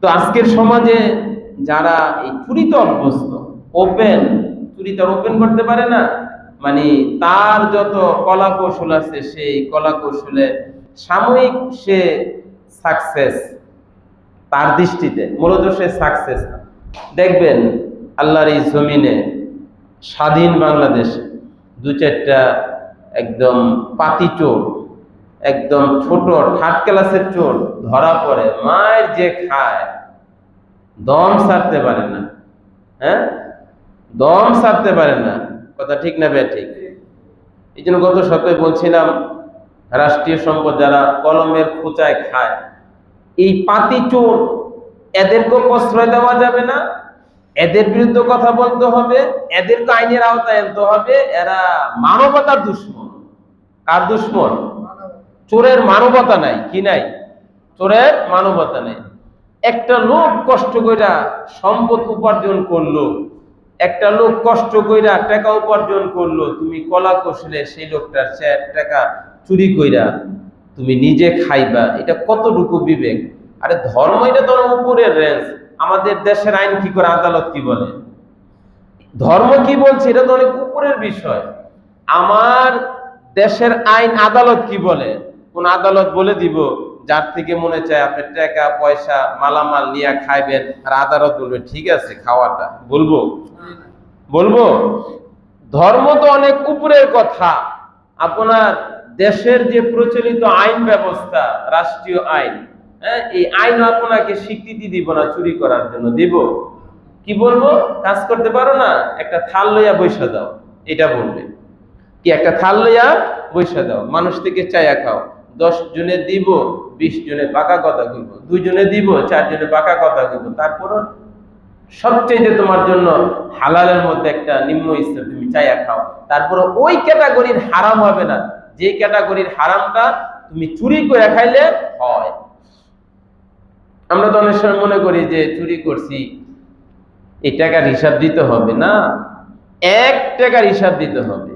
তো আজকের সমাজে যারা এই চুরিতে অভ্যস্ত ওপেন চুরি তো ওপেন করতে পারে না মানে তার যত কলা কৌশল আছে, সেই কলা কৌশলে সাময়িক সে সাকসেস তার দৃষ্টিতে, মূলত সে সাকসেস দেখবেন, আল্লাহর এই জমিনে, স্বাধীন বাংলাদেশে দু চারটা একদম পাতি চোর একদম ছোট থার্ড ক্লাসের চোর, ধরা পড়ে, মায়ের যে খায়, দম সারতে পারে না। হ্যাঁ? দম সারতে পারে না। কথা ঠিক না বে ঠিক? এই জন্য গত সপ্তাহে বলছিলাম, রাষ্ট্রীয় সম্পদ যারা কলমের খোঁচায় খায়, এই পাতি চোর এদেরকেও প্রশ্রয় দেওয়া যাবে না। এদের বিরুদ্ধে কথা বলতে হবে, এদেরকে আইনের আওতায় আনতে হবে। এরা মানবতার দুশ্মন। কার দুশ্মন? চোরের মানবতা নাই, কি নাই? চোরের মানবতা নাই। একটা লোক কষ্ট কইরা সম্পদ উপার্জন করল, একটা লোক কষ্ট কইরা টাকা উপার্জন করল, তুমি কলা কৌশলে সেই লোকটার টাকা চুরি কইরা তুমি নিজে খাইবা। এটা কতটুকু বিবেক? আরে ধর্ম এটা তো উপরের রেঞ্জ আমাদের দেশের আইন কি করে, আদালত কি বলে? ধর্ম কি বলছে, এটা তো অনেক উপরের বিষয়। আমার দেশের আইন আদালত কি বলে? কোন আদালত বলে দিব, যার থেকে মনে চায় আপনি টাকা, পয়সা, মালামাল নিয়ে খাইবেন, আর আদালত বলবে, ঠিক আছে, খাওয়াটা। বলব? বলব? ধর্ম তো অনেক উপরের কথা। আপনার দেশের যে প্রচলিত আইন ব্যবস্থা, রাষ্ট্রীয় আইন হ্যাঁ এই আইন আপনাকে স্বীকৃতি দিব না চুরি করার জন্য। দিব? কি বলব? কাজ করতে পারো না? একটা থাল লইয়া বৈশা দাও। এটা বলবে। কি, একটা থাল লইয়া বৈশা দাও। মানুষ থেকে চায়া খাও। দশ জনে দিব, বিশ জনে পাকা কথা কইব, দুই জনে দিব, চার জনে পাকা কথা কইব তারপর সবচেয়ে তোমার জন্য হালালের মধ্যে একটা নিম্ন স্তর তুমি চাইয়া খাও। তারপরে ওই ক্যাটাগরির হারাম হবে না। যে ক্যাটাগরির হারামটা তুমি চুরি করে খাইলে হয়। আমরা তো অনেক সময় মনে করি যে চুরি করছি, এই টাকার হিসাব দিতে হবে না। এক টাকার হিসাব দিতে হবে।